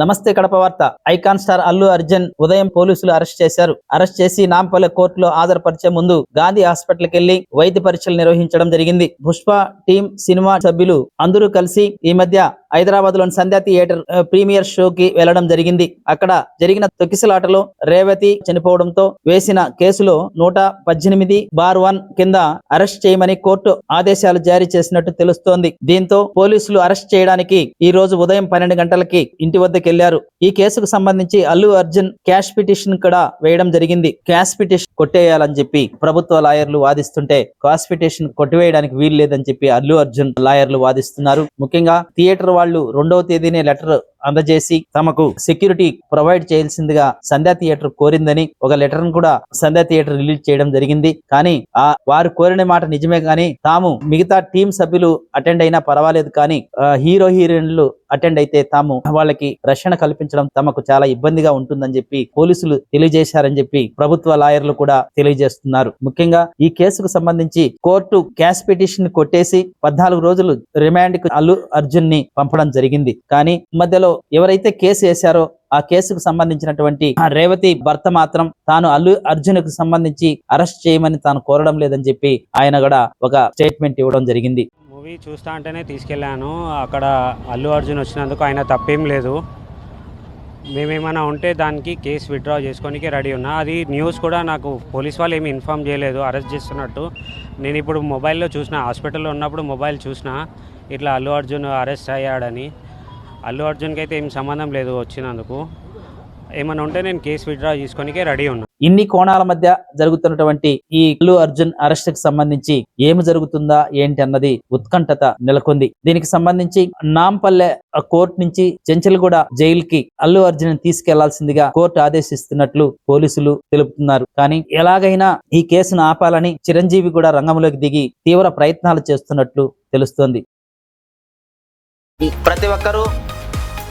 నమస్తే కడప వార్త. Icon star Allu Arjun ఉదయం పోలీసులు అరెస్ట్ చేశారు. అరెస్ట్ చేసి నాంపల్లె కోర్టులో హాజరుపరిచే ముందు గాంధీ హాస్పిటల్కి వెళ్ళి వైద్య పరీక్షలు నిర్వహించడం జరిగింది. పుష్ప టీం సినిమా సభ్యులు అందరూ కలిసి ఈ మధ్య హైదరాబాద్లోని సంధ్యా థియేటర్ ప్రీమియర్ షోకి వెళ్ళడం జరిగింది. అక్కడ జరిగిన తొక్కిసలాటలో రేవతి చనిపోవడంతో వేసిన కేసులో నూట పద్దెనిమిది బార్ వన్ కింద అరెస్ట్ చేయమని కోర్టు ఆదేశాలు జారీ చేసినట్టు తెలుస్తోంది. దీంతో పోలీసులు అరెస్ట్ చేయడానికి ఈ రోజు ఉదయం పన్నెండు గంటలకి ఇంటి వద్దకు వెళ్ళారు ఈ కేసుకు సంబంధించి అల్లు అర్జున్ క్యాష్ పిటిషన్ కూడా వేయడం జరిగింది. క్యాష్ పిటిషన్ కొట్టేయాలని చెప్పి ప్రభుత్వ లాయర్లు వాదిస్తుంటే క్యాష్ పిటిషన్ కొట్టివేయడానికి వీలు లేదని చెప్పి అల్లు అర్జున్ లాయర్లు వాదిస్తున్నారు. ముఖ్యంగా థియేటర్ వాళ్ళు రెండవ తేదీనే లెటర్ అందజేసి తమకు సెక్యూరిటీ ప్రొవైడ్ చేయాల్సిందిగా సంధ్యా థియేటర్ కోరిందని ఒక లెటర్ కూడా సంధ్యా థియేటర్ రిలీజ్ చేయడం జరిగింది. కానీ ఆ వారు కోరిన మాట నిజమే కానీ తాము మిగతా టీం సభ్యులు అటెండ్ అయినా పర్వాలేదు కానీ హీరో హీరోయిన్లు అటెండ్ అయితే తాము వాళ్ళకి రక్షణ కల్పించడం తమకు చాలా ఇబ్బందిగా ఉంటుందని చెప్పి పోలీసులు తెలియజేశారని చెప్పి ప్రభుత్వ లాయర్లు కూడా తెలియజేస్తున్నారు. ముఖ్యంగా ఈ కేసుకు సంబంధించి కోర్టు క్యాష్ పిటిషన్ కొట్టేసి పద్నాలుగు రోజులు రిమాండ్కు అల్లు అర్జున్ని పంపడం జరిగింది. కానీ మధ్యలో ఎవరైతే కేసు వేశారో ఆ కేసుకు సంబంధించినటువంటి ఆ రేవతి భర్త మాత్రం తాను అల్లు అర్జున్కు సంబంధించి అరెస్ట్ చేయమని తాను కోరడం లేదని చెప్పి ఆయన కూడా ఒక స్టేట్మెంట్ ఇవ్వడం జరిగింది. మూవీ చూస్తా అంటేనే తీసుకెళ్ళాను. అక్కడ అల్లు అర్జున్ వచ్చినందుకు ఆయన తప్పేం లేదు. మేమేమైనా ఉంటే దానికి కేసు విత్డ్రా చేసుకోనికి రెడీ ఉన్నా. అది న్యూస్ కూడా నాకు పోలీస్ వాళ్ళు ఏమి ఇన్ఫామ్ చేయలేదు. అరెస్ట్ చేస్తున్నట్టు. నేను ఇప్పుడు మొబైల్లో చూసిన హాస్పిటల్లో ఉన్నప్పుడు మొబైల్ చూసిన ఇట్లా అల్లు అర్జున్ అరెస్ట్ అయ్యాడని. అల్లు అర్జున్కి అయితే ఏం సంబంధం లేదు వచ్చినందుకు. ఏమైనా ఉంటే నేను కేసు విత్డ్రా చేసుకోనికే రెడీ ఉన్నా. ఇన్ని కోణాల మధ్య జరుగుతున్నటువంటి ఈ అల్లు అర్జున్ అరెస్ట్కి సంబంధించి ఏమి జరుగుతుందా ఏంటి అన్నది ఉత్కంఠత నెలకొంది. దీనికి సంబంధించి నాంపల్లె కోర్టు నుంచి చెంచల్గూడ జైలుకి అల్లు అర్జున్ తీసుకెళ్ళాల్సిందిగా కోర్టు ఆదేశిస్తున్నట్లు పోలీసులు తెలుపుతున్నారు. కానీ ఎలాగైనా ఈ కేసును ఆపాలని చిరంజీవి కూడా రంగంలోకి దిగి తీవ్ర ప్రయత్నాలు చేస్తున్నట్లు తెలుస్తోంది. ప్రతి ఒక్కరూ